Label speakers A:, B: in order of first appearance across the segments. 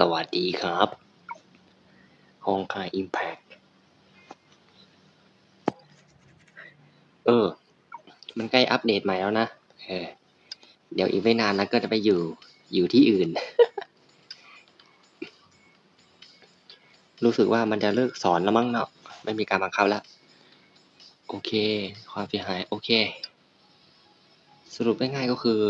A: สวัสดีครับฮองคายอิมแพคเออ มันใกล้อัปเดตใหม่แล้วนะ เออ เดี๋ยวอีกไม่นานนะก็จะไปอยู่ อยู่ที่อื่น รู้สึกว่ามันจะเลิกสอนแล้วมั้งเนาะ ไม่มีการบังคับแล้ว โอเค ความเสียหาย โอเค สรุปง่ายๆก็คือ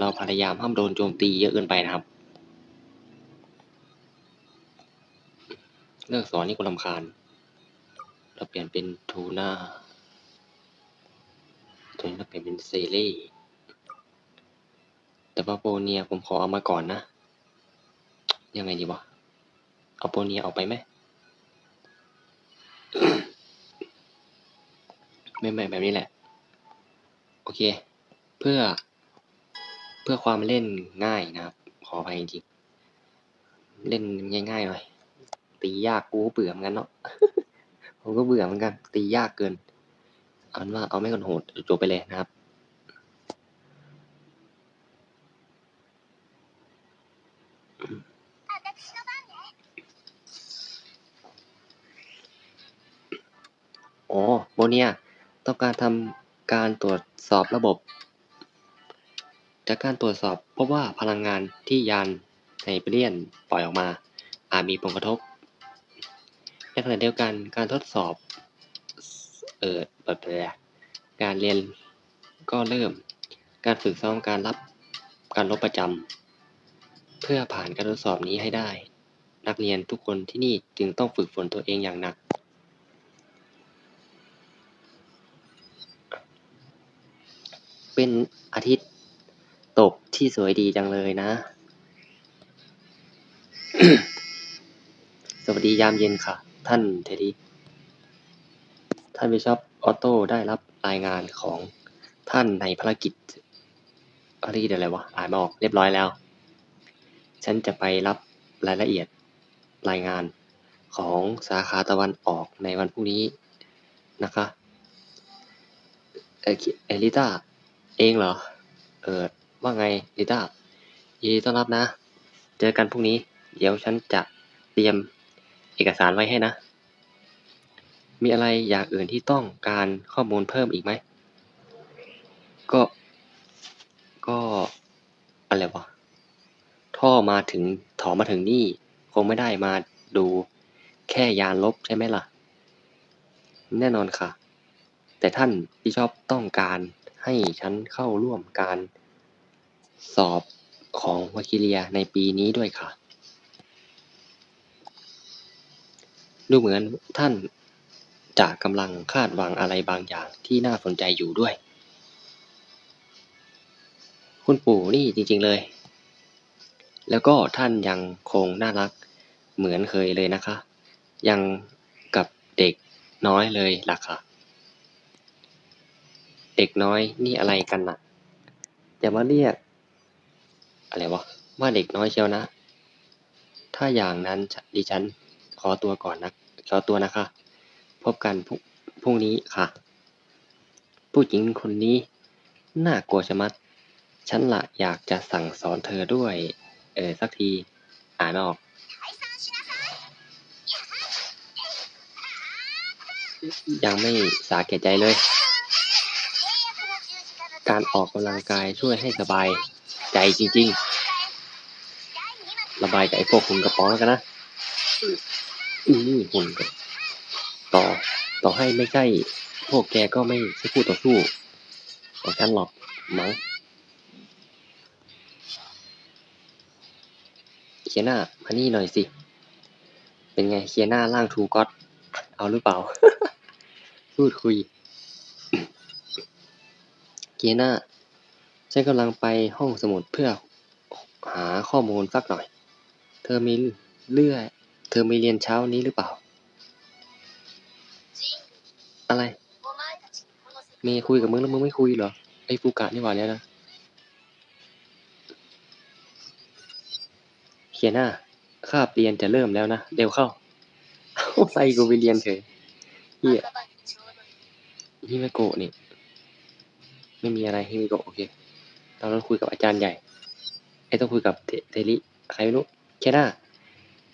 A: เราพยายามห้ามโดนโจมตีเยอะเกินไปนะครับ เลิกสอนนี่กูรำคาญ เราเปลี่ยนเป็นทูน่า ตัวนี้เราเปลี่ยนเป็นเซเล่แต่ว่าโปเนียผมขอเอามาก่อนนะ ยังไงดีวะ เอาโปเนียออกไปไหม ไม่ไม่แบบนี้แหละ โอเค เพื่อ เพื่อความเล่นง่ายนะครับ ขออภัยจริง เล่นง่ายๆหน่อย ตียากกูก็เบื่อเหมือนกันเนาะผมก็เบื่อเหมือนกัน ตียากเกินเอาเป็นว่าเอาไม่กันโหดจบไปเลยนะครับอ๋อโบเนียต้องการทำการตรวจสอบระบบ จากการตรวจสอบพบว่าพลังงานที่ยานไฮเปเรียนปล่อยออกมา อาจมีผลกระทบ ในขณะเดียวกันการทดสอบเออแบบการเรียนก็เริ่ม การฝึกซ้อมการรับการลบประจำเพื่อผ่านการทดสอบนี้ให้ได้ นักเรียนทุกคนที่นี่จึงต้องฝึกฝนตัวเองอย่างหนัก เป็นอาทิตย์ตกที่สวยดีจังเลยนะ สวัสดียามเย็นค่ะ ท่านเทดี้ท่านบิชอปออโต้ได้รับรายงานของท่านในภารกิจภารกิจอะไรวะอ่านไม่ออกเรียบร้อยแล้ว ฉันจะไปรับรายละเอียดรายงานของสาขาตะวันออกในวันพรุ่งนี้นะคะเออเอลิต้าเองเหรอ เออว่าไงลิต้ายินดีต้อนรับนะ เจอกันพรุ่งนี้ เดี๋ยวฉันจะเตรียม เอกสารไว้ให้นะ มีอะไรอย่างอื่นที่ต้องการข้อมูลเพิ่มอีกไหม ก็ ก็อะไรวะ ท่อมาถึงถอมาถึงนี่ คงไม่ได้มาดูแค่ยานลบใช่ไหมล่ะ แน่นอนค่ะ แต่ท่านที่ชอบต้องการให้ฉันเข้าร่วมการสอบของวาคิเลียในปีนี้ด้วยค่ะ ดูเหมือนท่านจะกำลังคาดหวังอะไรบางอย่างที่น่าสนใจอยู่ด้วย คุณปู่นี่จริง ๆเลย แล้วก็ท่านยังคงน่ารักเหมือนเคยเลยนะคะ ยังกับเด็กน้อยเลยล่ะค่ะ เด็กน้อยนี่อะไรกันน่ะอย่ามาเรียก อะไรวะว่าเด็กน้อยเชียวนะ ถ้าอย่างนั้นดิฉัน ขอตัวก่อนนะขอตัวนะคะ พบกันพรุ่งพรุ่งนี้ค่ะ ผู้หญิงคนนี้ น่ากลัวชะมัด ฉันละอยากจะสั่งสอนเธอด้วย เออสักที อ่านออก ยังไม่สาแก่ใจเลย การออกกำลังกายช่วยให้สบายใจจริง ๆ ระบายกับไอ้พวกหุ่นกระป๋องแล้วกันนะ อือหุ่นกระต่อ ต่อให้ไม่ใช่พวกแกก็ไม่ใช่คู่ต่อสู้ของฉันหรอกมั้งเคียนามานี่หน่อยสิ เป็นไงเคียนาร่างทูก็อตเอาหรือเปล่า พูดคุย เคียนาฉันกำลังไปห้องสมุดเพื่อหาข้อมูลสักหน่อย เธอมีเลื่อย เธอมีเรียนเช้านี้หรือเปล่า อะไร เมย์คุยกับมึงแล้วมึงไม่คุยเหรอ ไอ้ฟูกะนี่หว่าเนี่ยนะ เขียนหน้าคาบเรียนจะเริ่มแล้วนะเร็วเข้าเอาใส่กูไปเรียนเฉยเฮียฮิเมโกะนี่ ไม่มีอะไรฮิเมโกะโอเคตอนนั้นคุยกับอาจารย์ใหญ่ ไอ้ต้องคุยกับเทเทริใครไม่รู้เขียนหน้า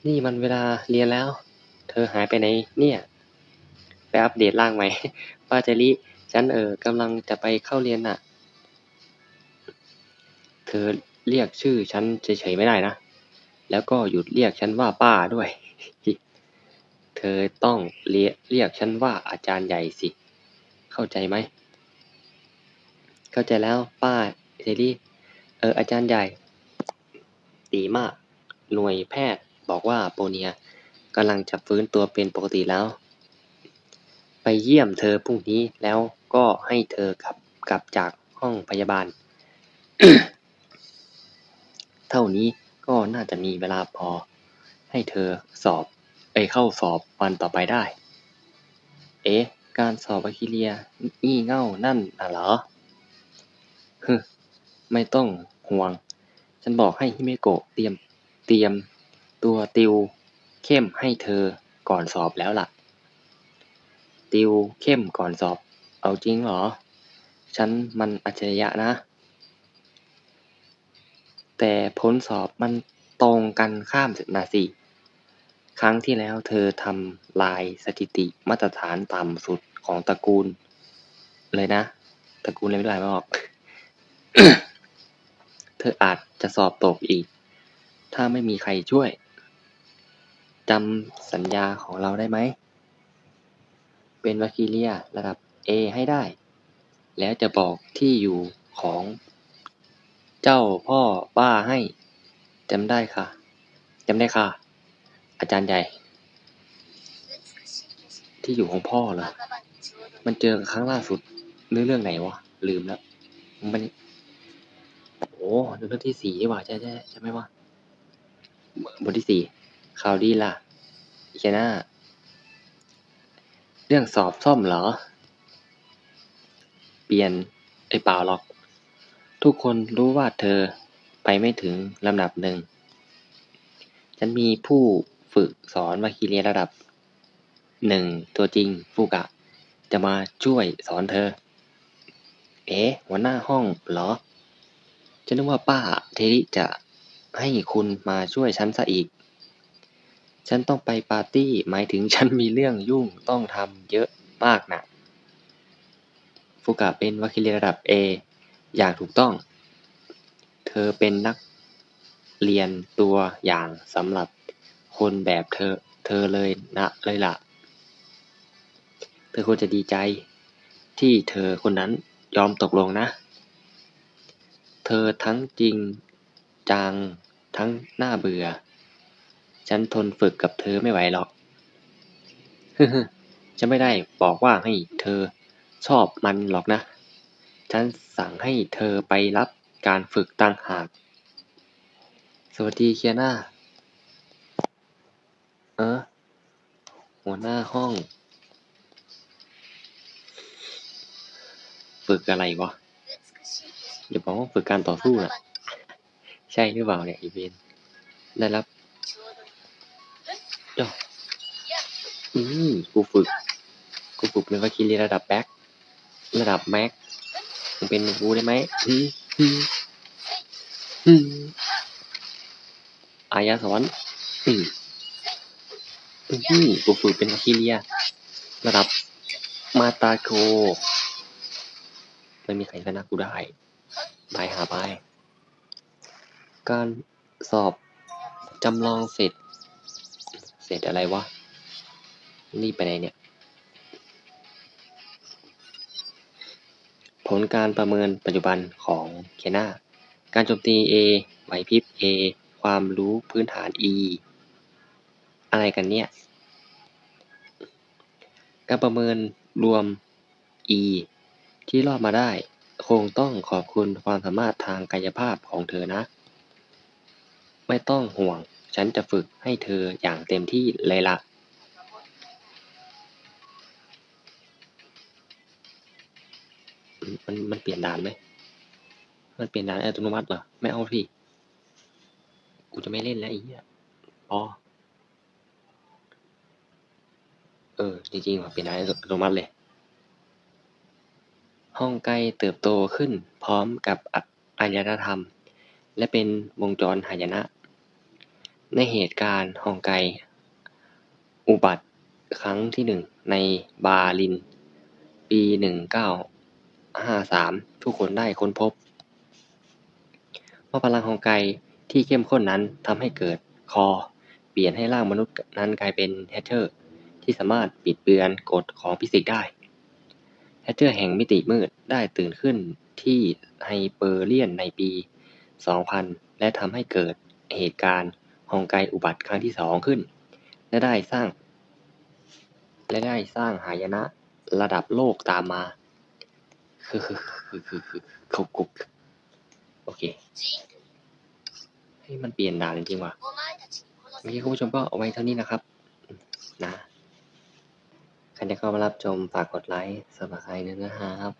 A: นี่มันเวลาเรียนแล้ว เธอหายไปไหนเนี่ย ไปอัปเดตร่างใหม่ป้าเจริฉันเออกำลังจะไปเข้าเรียนน่ะ เธอเรียกชื่อฉันเฉยๆไม่ได้นะ แล้วก็หยุดเรียกฉันว่าป้าด้วย เธอต้องเรียเรียกฉันว่าอาจารย์ใหญ่สิ เข้าใจไหม เข้าใจแล้วป้าเจริเอออาจารย์ใหญ่ ดีมาก หน่วยแพทย์ บอกว่าโปเนียกำลังจะฟื้นตัวเป็นปกติแล้ว ไปเยี่ยมเธอพรุ่งนี้แล้วก็ให้เธอกลับกลับจากห้องพยาบาล เท่านี้ก็น่าจะมีเวลาพอ ให้เธอสอบไปเข้าสอบวันต่อไปได้ เอ๊ะ การสอบอะคิเลียงี่เง่านั่นน่ะเหรอฮึไม่ต้องห่วง ฉันบอกให้ฮิเมโกะเตรียมเตรียม ตัวติวเข้มให้เธอก่อนสอบแล้วล่ะ ติวเข้มก่อนสอบ เอาจริงเหรอ ฉันมันอัจฉริยะนะ แต่ผลสอบมันตรงกันข้ามนะสิ ครั้งที่แล้วเธอทำลายสถิติมาตรฐานต่ำสุดของตระกูล เลยนะ ตระกูลอะไรไม่ได้ไม่ออก เธออาจจะสอบตกอีก ถ้าไม่มีใครช่วย จำสัญญาของเราได้ไหม เป็นวาคิเลียระดับ A ให้ได้ แล้วจะบอกที่อยู่ของเจ้าพ่อป้าให้จำได้ค่ะจำได้ค่ะ อาจารย์ใหญ่ ที่อยู่ของพ่อเหรอมันเจอครั้งล่าสุดเรื่องเรื่องไหนวะ ลืมแล้วมันโอ้เรื่องที่สี่นี่หว่าใช่ใช่ใช่ไหมวะบทที่สี่ ข่าวดีล่ะอีเคน่าเรื่องสอบซ่อมเหรอ เปลี่ยนไอ้เปล่าหรอก ทุกคนรู้ว่าเธอไปไม่ถึงลำดับหนึ่ง ฉันมีผู้ฝึกสอนวาคิเรียระดับหนึ่งตัวจริงฟูกะ จะมาช่วยสอนเธอ เอ๊ะหัวหน้าห้องเหรอ ฉันนึกว่าป้าเทริจะให้คุณมาช่วยฉันซะอีก ฉันต้องไปปาร์ตี้ หมายถึงฉันมีเรื่องยุ่งต้องทำเยอะมากนะฟูกะเป็นวาคิเรียระดับ A อย่างถูกต้อง เธอเป็นนักเรียนตัวอย่างสำหรับคนแบบเธอ เธอเลยนะเลยล่ะ เธอควรจะดีใจที่เธอคนนั้นยอมตกลงนะ เธอทั้งจริงจังทั้งน่าเบื่อ ฉันทนฝึกกับเธอไม่ไหวหรอกฮึฮึฉันไม่ได้บอกว่าให้เธอชอบมันหรอกนะ ฉันสั่งให้เธอไปรับการฝึกต่างหาก สวัสดีเคียนาเออหัวหน้าห้อง ฝึกอะไรวะอย่าบอกว่าฝึกการต่อสู้นะใช่หรือเปล่าเนี่ยอีเวนได้รับ ย่ออืมกูฝึก กูฝึกเป็นวาคิรีระดับแบ็คระดับแม็กมึงเป็นกูได้ไหมอืมอืมอืมอายาสอนอืมอืมกูฝึกเป็นวาคิเรียระดับมาตาโกไม่มีใครชนะกูได้บายหาบายการสอบจำลองเสร็จ เสร็จอะไรวะ นี่ไปไหนเนี่ย ผลการประเมินปัจจุบันของเคนาการโจมตี A ไหวพริบ A ความรู้พื้นฐาน E อะไรกันเนี่ย การประเมินรวม E ที่รอดมาได้คงต้องขอบคุณความสามารถทางกายภาพของเธอนะ ไม่ต้องห่วง ฉันจะฝึกให้เธออย่างเต็มที่เลยล่ะมันมันเปลี่ยนด่านไหม มันเปลี่ยนด่านอัตโนมัติเหรอ ไม่เอาพี่กูจะไม่เล่นแล้วอ้เหี้ยพอเออ จริงๆว่ะเปลี่ยนด่านอัตโนมัติเลย ห้องไกล้เติบโตขึ้นพร้อมกับอะอารยธรรม และเป็นวงจรหายนะ ในเหตุการณ์ฮองไก อุบัติครั้งที่หนึ่งในบาลิน ปี 1953 ทุกคนได้ค้นพบ ว่าพลังฮองไกที่เข้มข้นนั้นทำให้เกิดคอ เปลี่ยนให้ร่างมนุษย์นั้นกลายเป็นแฮชเชอร์ ที่สามารถปิดเบือนกฎของฟิสิกส์ได้แฮชเชอร์แห่งมิติมืดได้ตื่นขึ้นที่ไฮเปอร์เลียนในปี 2000 และทำให้เกิดเหตุการณ์ องไกอุบัติครั้งที่สองขึ้น และได้สร้าง และได้สร้างหายนะระดับโลกตามมา คือคือคือคือคือคุกโอเคให้มันเปลี่ยนด่านจริงว่ะ
B: เมื่
A: อกี้คุณผู้ชมก็เอาไว้เท่านี้นะครับ นะใครที่เข้ามารับชมฝากกดไลค์สมัครใจนะครับ